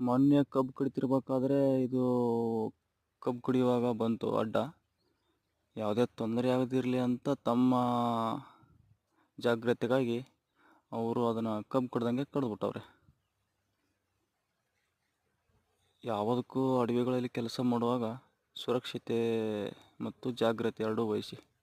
ಮೊನ್ನೆ ಕಬ್ಬು ಕಡಿತಿರ್ಬೇಕಾದ್ರೆ ಇದು ಕಬ್ಬು ಕುಡಿಯುವಾಗ ಬಂತು ಅಡ್ಡ. ಯಾವುದೇ ತೊಂದರೆ ಆಗದಿರಲಿ ಅಂತ ತಮ್ಮ ಜಾಗ್ರತೆಗಾಗಿ ಅವರು ಅದನ್ನು ಕಬ್ಬು ಕಡ್ದಂಗೆ ಕಡಿದ್ಬಿಟ್ಟವ್ರೆ. ಯಾವುದಕ್ಕೂ ಅಡವಿಗಳಲ್ಲಿ ಕೆಲಸ ಮಾಡುವಾಗ ಸುರಕ್ಷತೆ ಮತ್ತು ಜಾಗ್ರತೆ ಎರಡೂ ವಹಿಸಿ.